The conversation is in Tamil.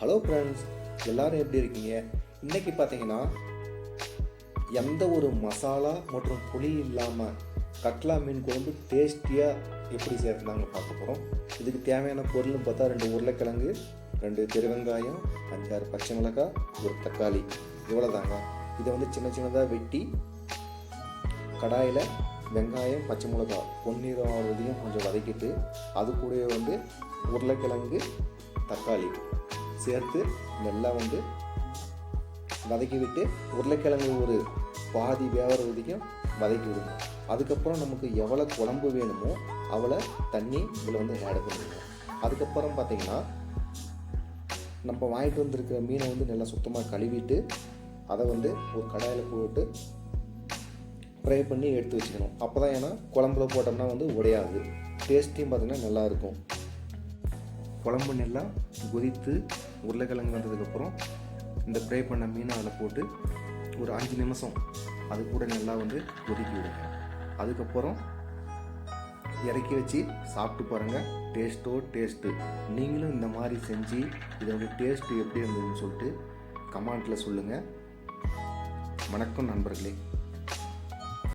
ஹலோ ஃப்ரெண்ட்ஸ் எல்லாரும் எப்படி இருக்கீங்க? இன்னைக்கு பார்த்தீங்கன்னா எந்த ஒரு மசாலா மற்றும் புளி இல்லாமல் கட்லா மீன் குழம்பு டேஸ்டியாக எப்படி சேர்த்துனாங்க பார்க்க போகிறோம் இதுக்கு தேவையான பொருள்னு பார்த்தா ரெண்டு உருளைக்கிழங்கு ரெண்டு பெருவெங்காயம் அஞ்சாறு பச்சை மிளகாய் ஒரு தக்காளி. இவ்வளோ தாங்க இதை வந்து சின்ன சின்னதாக வெட்டி கடாயில் வெங்காயம் பச்சை மிளகாய் பொன்னிறம் ஆகுறதையும் கொஞ்சம் வதக்கிட்டு அது கூடவே வந்து உருளைக்கிழங்கு தக்காளி. சேர்த்து நல்லா வந்து வதக்கி விட்டு உருளைக்கிழங்கு ஒரு பாதி வேகிற வரைக்கும் வதக்கி விடுங்க. அதுக்கப்புறம் நமக்கு எவ்வளோ குழம்பு வேணுமோ அவ்வளோ தண்ணி இதில் வந்து ஆட் பண்ணிடுங்க அதுக்கப்புறம் பார்த்திங்கன்னா நம்ம வாங்கிட்டு வந்திருக்கிற மீனை வந்து நல்லா சுத்தமாக கழுவிட்டு அதை வந்து ஒரு கடாயில் போட்டு ஃப்ரை பண்ணி எடுத்து வச்சுக்கணும். அப்போ தான் ஏன்னா குழம்புல போட்டோம்னா வந்து உடையாது. டேஸ்ட்டையும் பார்த்தீங்கன்னா நல்லாயிருக்கும் குழம்பு நல்லா கொதித்து உருளைக்கிழங்கு வந்ததுக்கப்புறம் இந்த ஃப்ரை பண்ண மீனை அதில் போட்டு ஒரு அஞ்சு நிமிஷம் அது கூட நல்லா வந்து கொதிக்கி விடுங்க. அதுக்கப்புறம் இறக்கி வச்சு சாப்பிட்டு பாருங்கள் டேஸ்ட்டோ டேஸ்ட்டு. நீங்களும் இந்த மாதிரி செஞ்சு இதோட டேஸ்ட்டு எப்படி இருந்ததுன்னு சொல்லிட்டு கமெண்ட்டில் சொல்லுங்கள் வணக்கம் நண்பர்களே.